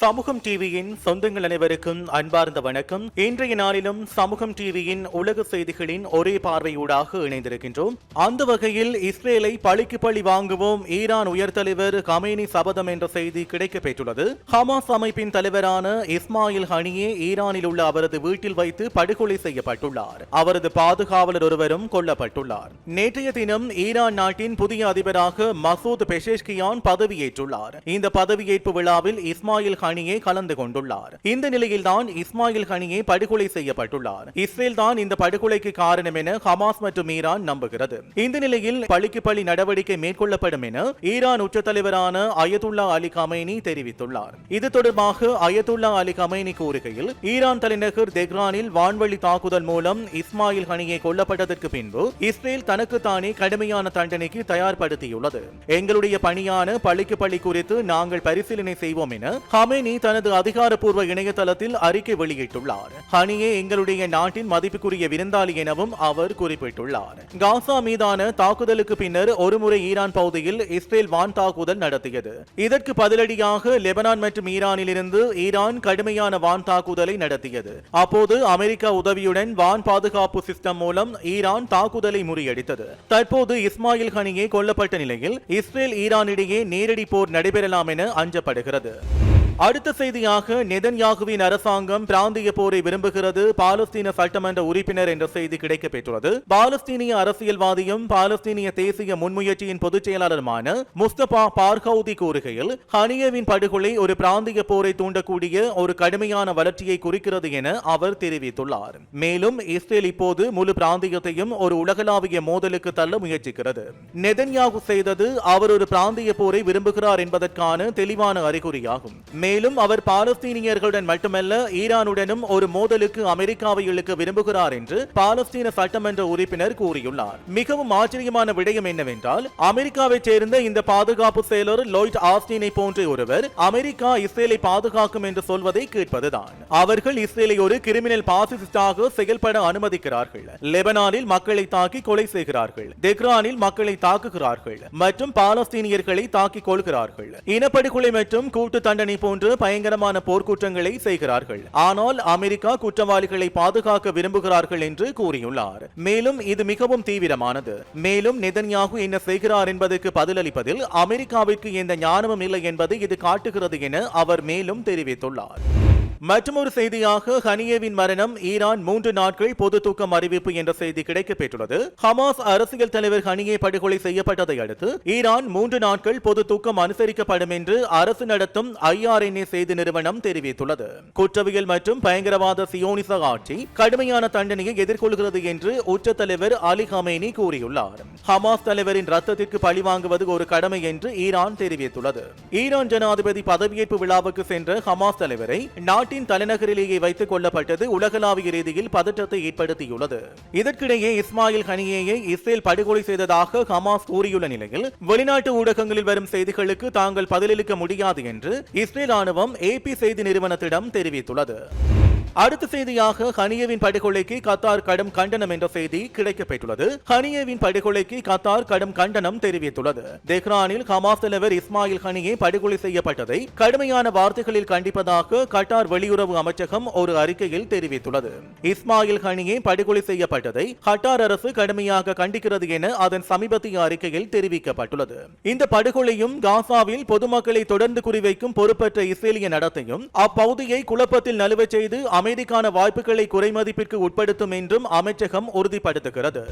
சமூகம் டிவியின் சொந்தங்கள் அனைவருக்கும் அன்பார்ந்த வணக்கம். இன்றைய நாளிலும் சமூகம் டிவியின் உலக செய்திகளின் ஒரே பார்வையூடாக இணைந்திருக்கின்றோம். அந்த வகையில் இஸ்ரேலை பழிக்கு பழி வாங்குவோம் ஈரான் உயர் தலைவர் கமேனி சபதம் என்ற செய்தி கிடைக்கப்பெற்றுள்ளது ஹமாஸ் அமைப்பின் தலைவரான இஸ்மாயில் ஹனியே ஈரானில் உள்ள அவரது வீட்டில் வைத்து படுகொலை செய்யப்பட்டுள்ளார். அவரது பாதுகாவலர் ஒருவரும் கொல்லப்பட்டுள்ளார். நேற்றைய தினம் ஈரான் நாட்டின் புதிய அதிபராக மசூத் பெஷேஷ்கியான் பதவியேற்றுள்ளார். இந்த பதவியேற்பு விழாவில் இஸ்மாயில் ஹனியே கலந்து கொண்டுள்ளார். இந்த நிலையில்தான் இஸ்மாயில் ஹனியே படுகொலை செய்யப்பட்டுள்ளார். இஸ்ரேல் தான் இந்த படுகொலைக்கு காரணம் என ஹமாஸ் மற்றும் ஈரான் நம்புகிறது. இந்த நிலையில் பழிக்கு பழி நடவடிக்கை மேற்கொள்ளப்படும் என ஈரான் உச்ச தலைவரான அயதுல்லா அலி கமேனி தெரிவித்துள்ளார். இது தொடர்பாக அயதுல்லா அலி கமேனி கூறுகையில் ஈரான் தலைநகர் தெஹ்ரானில் வான்வழி தாக்குதல் மூலம் இஸ்மாயில் ஹனியை கொல்லப்பட்டதற்கு பின்பு இஸ்ரேல் தனக்குத்தானே கடுமையான தண்டனைக்கு தயார்படுத்தியுள்ளது. எங்களுடைய பணியான பழிக்கு பழி குறித்து நாங்கள் பரிசீலனை செய்வோம் என ஹமே ஹமேனி தனது அதிகாரப்பூர்வ இணையதளத்தில் அறிக்கை வெளியிட்டுள்ளார். ஹனியே எங்களுடைய நாட்டின் மதிப்புக்குரிய விருந்தாளி எனவும் அவர் குறிப்பிட்டுள்ளார். காசா மீதான தாக்குதலுக்கு பின்னர் ஒருமுறை ஈரான் பகுதியில் இஸ்ரேல் வான் தாக்குதல் நடத்தியது. இதற்கு பதிலடியாக லெபனான் மற்றும் ஈரானிலிருந்து ஈரான் கடுமையான வான் தாக்குதலை நடத்தியது. அப்போது அமெரிக்கா உதவியுடன் வான் பாதுகாப்பு சிஸ்டம் மூலம் ஈரான் தாக்குதலை முறியடித்தது. தற்போது இஸ்மாயில் ஹனியே கொல்லப்பட்ட நிலையில் இஸ்ரேல் ஈரானிடையே நேரடி போர் நடைபெறலாம் என அஞ்சப்படுகிறது. அடுத்த செய்தியாக நெதன்யாகுவின் அரசாங்கம் பிராந்திய போரை விரும்புகிறது. பாலஸ்தீன சட்டமன்ற உறுப்பினர் என்ற செய்தி கிடைக்கப்பெற்றுள்ளது. பாலஸ்தீனிய அரசியல்வாதியும் பாலஸ்தீனிய தேசிய முன்முயற்சியின் பொதுச் செயலாளருமான முஸ்தபா பார்கவுதி கூறுகையில் ஹனியவின் படுகொலை ஒரு பிராந்திய போரை தூண்டக்கூடிய ஒரு கடுமையான வளர்ச்சியை குறிக்கிறது என அவர் தெரிவித்துள்ளார். மேலும் இஸ்ரேல் இப்போது முழு பிராந்தியத்தையும் ஒரு உலகளாவிய மோதலுக்கு தள்ள முயற்சிக்கிறது. நெதன்யாகு செய்தது அவர் ஒரு பிராந்திய போரை விரும்புகிறார் என்பதற்கான தெளிவான அறிகுறியாகும். மேலும் அவர் பாலஸ்தீனியர்களுடன் மட்டுமல்ல ஈரானுடனும் ஒரு மோதலுக்கு அமெரிக்காவை இழுக்க விரும்புகிறார் என்று பாலஸ்தீன சட்டமன்ற உறுப்பினர் கூறியுள்ளார். மிகவும் ஆச்சரியமான விடயம் என்னவென்றால் அமெரிக்காவைச் சேர்ந்த இந்த பாதுகாப்பு செயலர் லோய்ட் ஆஸ்டினை போன்ற ஒருவர் அமெரிக்கா இஸ்ரேலை பாதுகாக்கும் என்று சொல்வதை கேட்பதுதான். அவர்கள் இஸ்ரேலை ஒரு கிரிமினல் பாசிஸ்டாக செயல்பட அனுமதிக்கிறார்கள். லெபனானில் மக்களை தாக்கி கொலை செய்கிறார்கள். தெஹ்ரானில் மக்களை தாக்குகிறார்கள். மற்றும் பாலஸ்தீனியர்களை தாக்கிக் கொள்கிறார்கள். இனப்படுகொலை மற்றும் கூட்டு தண்டனை போன்ற பயங்கரமான போர்க்குற்றங்களை செய்கிறார்கள். ஆனால் அமெரிக்கா குற்றவாளிகளை பாதுகாக்க விரும்புகிறார்கள் என்று கூறியுள்ளார். மேலும் இது மிகவும் தீவிரமானது. மேலும் நெதன்யாகு என்ன செய்கிறார் என்பதற்கு பதிலளிப்பதில் அமெரிக்காவிற்கு எந்த ஞானமும் இல்லை என்பதை இது காட்டுகிறது என அவர் மேலும் தெரிவித்துள்ளார். மற்றொரு செய்தியாக ஹனியேவின் மரணம் ஈரான் மூன்று நாட்கள் பொது தூக்கம் அறிவிப்பு என்ற செய்தி கிடைக்கப்பெற்றுள்ளது. ஹமாஸ் அரசியல் தலைவர் ஹனியே படுகொலை செய்யப்பட்டதை அடுத்து ஈரான் மூன்று நாட்கள் பொது தூக்கம் அனுசரிக்கப்படும் என்று அரசு நடத்தும் ஐஆர்என்ஏ செய்தி நிறுவனம் தெரிவித்துள்ளது. குற்றவியல் மற்றும் பயங்கரவாத சியோனிச ஆட்சி கடுமையான தண்டனையை எதிர்கொள்கிறது என்று உச்ச தலைவர் அலி ஹமேனி கூறியுள்ளார். ஹமாஸ் தலைவரின் ரத்தத்திற்கு பழி வாங்குவது ஒரு கடமை என்று ஈரான் தெரிவித்துள்ளது. ஈரான் ஜனாதிபதி பதவியேற்பு விழாவுக்கு சென்ற ஹமாஸ் தலைவரை நாட்டின் தலைநகரிலேயே வைத்துக் கொள்ளப்பட்டது உலகளாவிய ரீதியில் பதற்றத்தை ஏற்படுத்தியுள்ளது. இதற்கிடையே இஸ்மாயில் ஹனியேயை இஸ்ரேல் படுகொலை செய்ததாக ஹமாஸ் கூறியுள்ள நிலையில் வெளிநாட்டு ஊடகங்களில் வரும் செய்திகளுக்கு தாங்கள் பதிலளிக்க முடியாது என்று இஸ்ரேல் ராணுவம் ஏபி செய்தி நிறுவனத்திடம் தெரிவித்துள்ளது. அடுத்த செய்தியாக ஹனியவின் படுகொலைக்கு கத்தார் கடும் கண்டனம் என்ற செய்தி கிடைக்கப்பெற்றுள்ளது. ஹனியவின் படுகொலைக்கு கத்தார் கடும் கண்டனம் தெரிவித்துள்ளது. தெஹ்ரானில் ஹமாஸ் தலைவர் இஸ்மாயில் ஹனியை படுகொலை செய்யப்பட்டதை கடுமையான வார்த்தைகளில் கண்டிப்பதாக கட்டார் வெளியுறவு அமைச்சகம் ஒரு அறிக்கையில் தெரிவித்துள்ளது. இஸ்மாயில் ஹனியை படுகொலை செய்யப்பட்டதை கட்டார் அரசு கடுமையாக கண்டிக்கிறது என அதன் சமீபத்திய அறிக்கையில் தெரிவிக்கப்பட்டுள்ளது. இந்த படுகொலையும் காசாவில் பொதுமக்களை தொடர்ந்து குறிவைக்கும் பொறுப்பற்ற இஸ்ரேலிய நடத்தையும் அப்பகுதியை குழப்பத்தில் நழுவச் செய்து அமைதிக்கான வாய்ப்புகளை குறைமதிப்பிற்கு உட்படுத்தும் என்றும் அமைச்சகம் உறுதிப்படுத்துகிறது.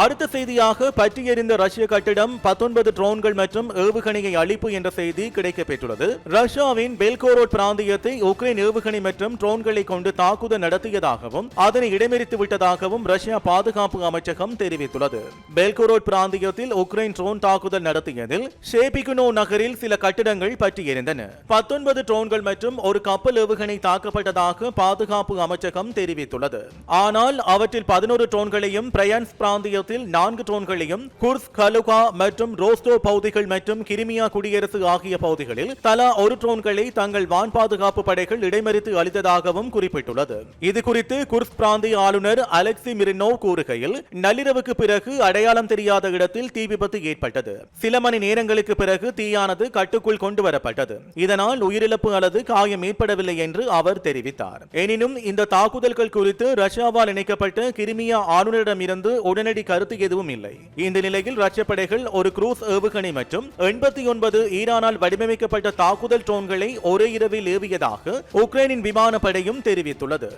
அடுத்த செய்தியாக பற்றியெறிந்த ரஷ்ய கட்டிடம் பத்தொன்பது ட்ரோன்கள் மற்றும் ஏவுகணையை அழிப்பு என்ற செய்தி கிடைக்கப்பெற்றுள்ளது. ரஷ்யாவின் பெல்கோரோட் பிராந்தியத்தை உக்ரைன் ஏவுகணை மற்றும் ட்ரோன்களை கொண்டு தாக்குதல் நடத்தியதாகவும் அதனை இடமெறித்து விட்டதாகவும் ரஷ்யா பாதுகாப்பு அமைச்சகம் தெரிவித்துள்ளது. பெல்கோரோட் பிராந்தியத்தில் உக்ரைன் ட்ரோன் தாக்குதல் நடத்தியதில் ஷேபிகுனோ நகரில் சில கட்டிடங்கள் பற்றியிருந்தன பத்தொன்பது ட்ரோன்கள் மற்றும் ஒரு கப்பல் ஏவுகணை தாக்கப்பட்டதாக பாதுகாப்பு அமைச்சகம் தெரிவித்துள்ளது. ஆனால் அவற்றில் பதினோரு ட்ரோன்களையும் பிரயான்ஸ் பிராந்திய மாநிலத்தில் நான்கு ட்ரோன்களையும் குர்ஸ் கலுகா மற்றும் ரோஸ்டோ பகுதிகள் மற்றும் கிரிமியா குடியரசு ஆகிய பகுதிகளில் தலா ஒரு ட்ரோன்களை தங்கள் வான் பாதுகாப்பு படைகள் இடைமறித்து அளித்ததாகவும் குறிப்பிட்டுள்ளது. இதுகுறித்து குர்ஸ் பிராந்திய ஆளுநர் அலெக்சி மிரினோவ் கூறுகையில் நள்ளிரவுக்கு பிறகு அடையாளம் தெரியாத இடத்தில் தீ விபத்து ஏற்பட்டது. சில மணி நேரங்களுக்கு பிறகு தீயானது கட்டுக்குள் கொண்டு வரப்பட்டது. இதனால் உயிரிழப்பு அல்லது காயம் ஏற்படவில்லை என்று அவர் தெரிவித்தார். எனினும் இந்த தாக்குதல்கள் குறித்து ரஷ்யாவால் இணைக்கப்பட்ட கிரிமியா ஆளுநரிடமிருந்து உடனடி கருத்து எதுவும் இல்லை. இந்த நிலையில் ரஷ்ய படைகள் ஒரு குரூஸ் ஏவுகணை மற்றும் எண்பத்தி ஒன்பது ஈரானால் வடிவமைக்கப்பட்ட தாக்குதல் ட்ரோன்களை ஒரே இரவில் ஏவியதாக உக்ரைனின் விமானப்படையும் தெரிவித்துள்ளது.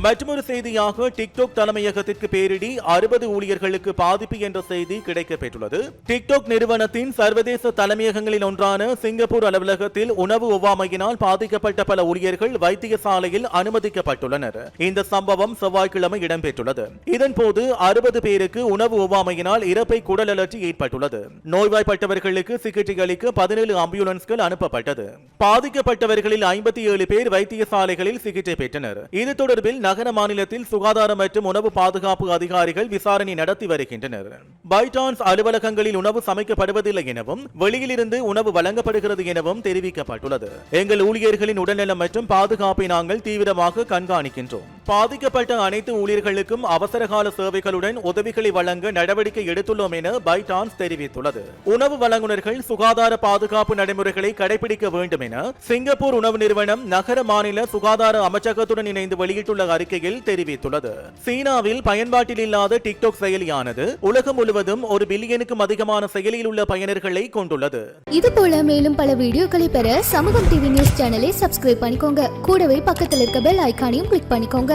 மற்றொரு செய்தியாக டிக்டாக் தலைமையகத்திற்கு பேரிடி அறுபது ஊழியர்களுக்கு பாதிப்பு என்ற செய்தி கிடைக்கப்பெற்றுள்ளது. டிக்டாக் நிறுவனத்தின் சர்வதேச தலைமையகங்களில் ஒன்றான சிங்கப்பூர் அலுவலகத்தில் உணவு ஒவ்வாமையினால் பாதிக்கப்பட்ட பல ஊழியர்கள் வைத்தியசாலையில் அனுமதிக்கப்பட்டுள்ளனர். இந்த சம்பவம் செவ்வாய்க்கிழமை இடம்பெற்றுள்ளது. இதன்போது அறுபது பேருக்கு உணவு ஒவ்வாமையினால் இறப்பை குடல் அலர்ச்சி ஏற்பட்டுள்ளது. நோய்வாய்ப்பட்டவர்களுக்கு சிகிச்சை அளிக்க பதினேழு ஆம்புலன்ஸ்கள் அனுப்பப்பட்டது. பாதிக்கப்பட்டவர்களில் ஐம்பத்தி ஏழு பேர் வைத்தியசாலைகளில் சிகிச்சை பெற்றனர். இது தொடர்பில் நகர மாநிலத்தில் சுகாதார மற்றும் உணவு பாதுகாப்பு அதிகாரிகள் விசாரணை நடத்தி வருகின்றனர். பைடான்ஸ் அலுவலகங்களில் உணவு சமைக்கப்படுவதில்லை எனவும் வெளியிலிருந்து உணவு வழங்கப்படுகிறது எனவும் தெரிவிக்கப்பட்டுள்ளது. எங்கள் ஊழியர்களின் உடல்நலம் மற்றும் பாதுகாப்பை நாங்கள் தீவிரமாக கண்காணிக்கின்றோம். பாதிக்கப்பட்ட அனைத்து ஊழியர்களுக்கும் அவசரகால சேவைகளுடன் உதவிகளை வழங்க நடவடிக்கை எடுத்துள்ளோம் என பைடான்ஸ் தெரிவித்துள்ளது. உணவு வழங்குனர்கள் சுகாதார பாதுகாப்பு நடைமுறைகளை கடைபிடிக்க வேண்டும் என சிங்கப்பூர் உணவு நிறுவனம் நகர மாநில சுகாதார அமைச்சகத்துடன் இணைந்து வெளியிட்டுள்ள அறிக்கையில் தெரிவித்துள்ளது. சீனாவில் பயன்பாட்டில் இல்லாத டிக்டாக் செயலியானது உலகம் முழுவதும் ஒரு பில்லியனுக்கும் அதிகமான செயலியில் உள்ள பயனர்களை கொண்டுள்ளது. இது போல மேலும் பல வீடியோக்களை பெற சமூகம் டிவி நியூஸ் சேனலை சப்ஸ்கிரைப் பண்ணிக்கோங்க. கூடவே பக்கத்தில் இருக்க பெல் ஐகானையும் கிளிக் பண்ணிக்கோங்க.